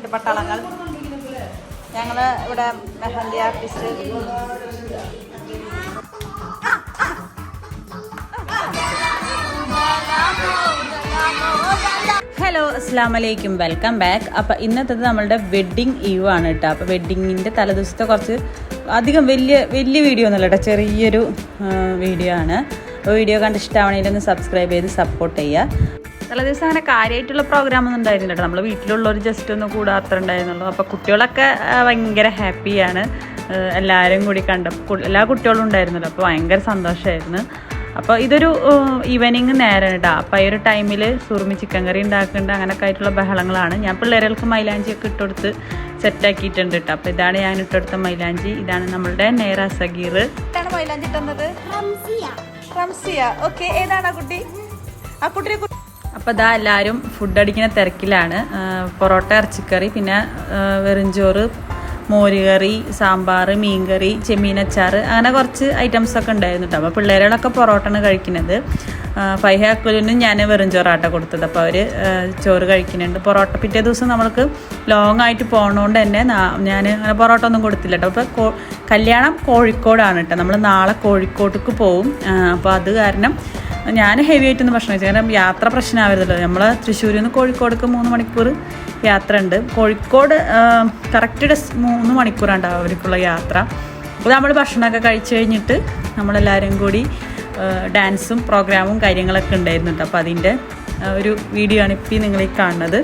കുട്ടിപ്പട്ടാളങ്ങൾ ഞങ്ങൾ ഇവിടെ mehndi artist. Hello അസ്സാം വലൈക്കും വെൽക്കം ബാക്ക്. അപ്പം ഇന്നത്തത് നമ്മളുടെ വെഡ്ഡിങ് ഈവ് ആണ് കേട്ടോ. അപ്പോൾ വെഡ്ഡിങ്ങിന്റെ തലേദിവസത്തെ കുറച്ച് അധികം വലിയ വലിയ വീഡിയോ ഒന്നുമല്ല കേട്ടോ. ചെറിയൊരു വീഡിയോ ആണ്. അപ്പോൾ വീഡിയോ കണ്ട് ഇഷ്ടമാണെങ്കിൽ ഒന്ന് സബ്സ്ക്രൈബ് ചെയ്ത് സപ്പോർട്ട് ചെയ്യുക. തലേദിവസം അങ്ങനെ കാര്യമായിട്ടുള്ള പ്രോഗ്രാം ഒന്നും ഉണ്ടായിരുന്നില്ല കേട്ടോ നമ്മൾ വീട്ടിലുള്ളവർ ജസ്റ്റ് ഒന്ന് കൂടാ അത്ര ഉണ്ടായിരുന്നുള്ളൂ. അപ്പോൾ കുട്ടികളൊക്കെ ഭയങ്കര ഹാപ്പിയാണ് എല്ലാവരും കൂടി കണ്ട എല്ലാ കുട്ടികളും ഉണ്ടായിരുന്നല്ലോ. അപ്പോൾ ഭയങ്കര സന്തോഷമായിരുന്നു അപ്പോൾ ഇതൊരു ഈവനിങ് നേരം കേട്ടോ അപ്പോൾ ഈ ഒരു ടൈമിൽ സുറുമി ചിക്കൻ കറി ഉണ്ടാക്കുന്നുണ്ട് അങ്ങനെയൊക്കെ ആയിട്ടുള്ള ബഹളങ്ങളാണ്. ഞാൻ പിള്ളേർക്ക് മൈലാഞ്ചി ഒക്കെ ഇട്ടുകൊടുത്ത് സെറ്റാക്കിയിട്ടുണ്ട് കേട്ടോ അപ്പോൾ ഇതാണ് ഞാൻ ഇട്ടുകൊടുത്ത മൈലാഞ്ചി. ഇതാണ് നമ്മളുടെ നേര സഗീർ. ഇതാണ് മൈലാഞ്ചി ഇട്ടുന്നത്. റംസിയ. ഓക്കെ ഏതാണ് കുട്ടി? ആ കുട്ടിയെ അപ്പോൾ ഇതാ എല്ലാവരും ഫുഡ് അടിക്കുന്ന തിരക്കിലാണ്. പൊറോട്ട ഇറച്ചിക്കറി പിന്നെ വെറുംചോറ് മോരുകറി സാമ്പാർ മീൻകറി ചെമ്മീനച്ചാർ അങ്ങനെ കുറച്ച് ഐറ്റംസൊക്കെ ഉണ്ടായിരുന്നു കേട്ടോ അപ്പോൾ പിള്ളേരുകളൊക്കെ പൊറോട്ടയാണ് കഴിക്കുന്നത്. ഫൈഹ അക്കുലിനും ഞാൻ വെറും ചോറാട്ട കൊടുത്തത്. അപ്പോൾ അവർ ചോറ് കഴിക്കുന്നുണ്ട്. പൊറോട്ട പിറ്റേ ദിവസം നമ്മൾക്ക് ലോങ് ആയിട്ട് പോകണോണ്ട് തന്നെ ഞാൻ അങ്ങനെ പൊറോട്ട ഒന്നും കൊടുത്തില്ല കേട്ടോ അപ്പോൾ കല്യാണം കോഴിക്കോടാണ് കേട്ടോ നമ്മൾ നാളെ കോഴിക്കോട്ടേക്ക് പോവും. അപ്പോൾ അത് കാരണം ഞാൻ ഹെവി ആയിട്ടൊന്നും ഭക്ഷണം കഴിച്ചു കാരണം യാത്ര പ്രശ്നമാവരുതല്ലോ നമ്മൾ തൃശ്ശൂരിൽ നിന്ന് കോഴിക്കോടേക്ക് മൂന്ന് മണിക്കൂർ യാത്ര ഉണ്ട് കോഴിക്കോട് കറക്റ്റ് ഡെസ് മൂന്ന് മണിക്കൂറാണ് അവർക്കുള്ള യാത്ര. അപ്പോൾ നമ്മൾ ഭക്ഷണമൊക്കെ കഴിച്ചു കഴിഞ്ഞിട്ട് നമ്മളെല്ലാവരും കൂടി ഡാൻസും പ്രോഗ്രാമും കാര്യങ്ങളൊക്കെ ഉണ്ടായിരുന്നു കേട്ടോ അപ്പോൾ അതിന്റെ ഒരു വീഡിയോ ആണ് ഇപ്പം നിങ്ങൾ ഈ കാണുന്നത്.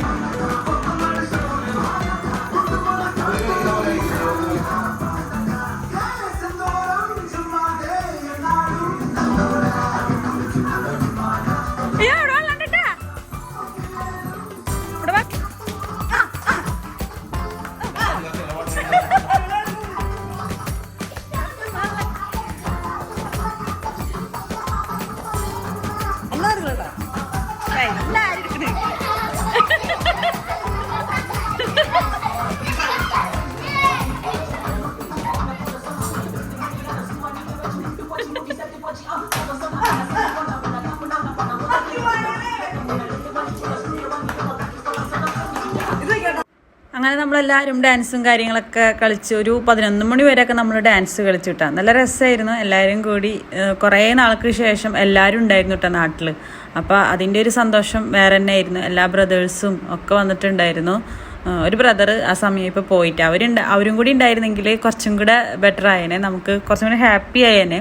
是的 അങ്ങനെ നമ്മളെല്ലാവരും ഡാൻസും കാര്യങ്ങളൊക്കെ കളിച്ച് ഒരു പതിനൊന്ന് മണി വരെയൊക്കെ നമ്മൾ ഡാൻസ് കളിച്ചു കിട്ടാം നല്ല രസമായിരുന്നു എല്ലാവരും കൂടി കുറേ നാൾക്ക് ശേഷം എല്ലാവരും ഉണ്ടായിരുന്നു കേട്ടോ നാട്ടിൽ അപ്പോൾ അതിന്റെ ഒരു സന്തോഷം വേറെ തന്നെ ആയിരുന്നു എല്ലാ ബ്രദേഴ്സും ഒക്കെ വന്നിട്ടുണ്ടായിരുന്നു. ഒരു ബ്രദർ ആ സമയം ഇപ്പോൾ പോയിട്ട് അവരുണ്ട് അവരും കൂടി ഉണ്ടായിരുന്നെങ്കിൽ കുറച്ചും കൂടെ ബെറ്റർ ആയേനെ. നമുക്ക് കുറച്ചും കൂടെ ഹാപ്പി ആയേനെ.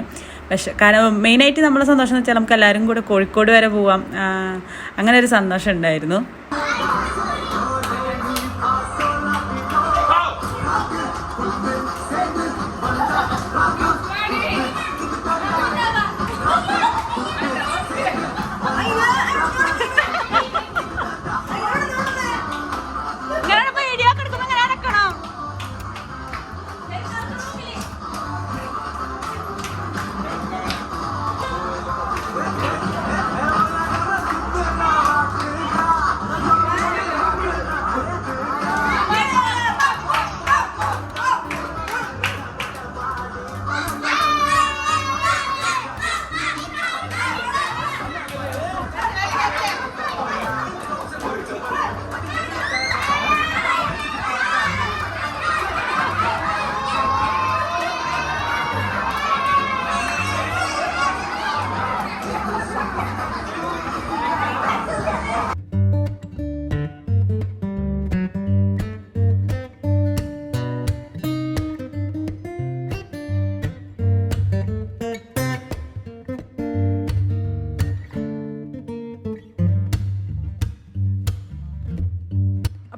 പക്ഷെ കാരണം മെയിനായിട്ട് നമ്മളെ സന്തോഷം എന്ന് വെച്ചാൽ നമുക്ക് എല്ലാവരും കൂടെ കോഴിക്കോട് വരെ പോവാം. അങ്ങനെ ഒരു സന്തോഷം ഉണ്ടായിരുന്നു.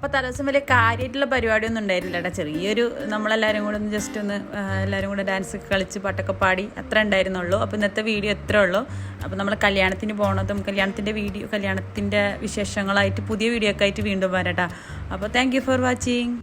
അപ്പോൾ തലേദിവസം വലിയ കാര്യമായിട്ടുള്ള പരിപാടിയൊന്നും ഉണ്ടായിരുന്നില്ല കേട്ടോ ചെറിയൊരു നമ്മളെല്ലാവരും കൂടെ ഒന്ന് ജസ്റ്റ് ഒന്ന് എല്ലാവരും കൂടെ ഡാൻസ് കളിച്ച് പാട്ടൊക്കെ പാടി അത്ര ഉണ്ടായിരുന്നുള്ളൂ. അപ്പോൾ ഇന്നത്തെ വീഡിയോ എത്ര ഉള്ളൂ. അപ്പോൾ നമ്മൾ കല്യാണത്തിന് പോണതും കല്യാണത്തിന്റെ വീഡിയോ കല്യാണത്തിന്റെ വിശേഷങ്ങളായിട്ട് പുതിയ വീഡിയോ ഒക്കെ ആയിട്ട് വീണ്ടും വരട്ടാ. അപ്പോൾ താങ്ക് ഫോർ വാച്ചിങ്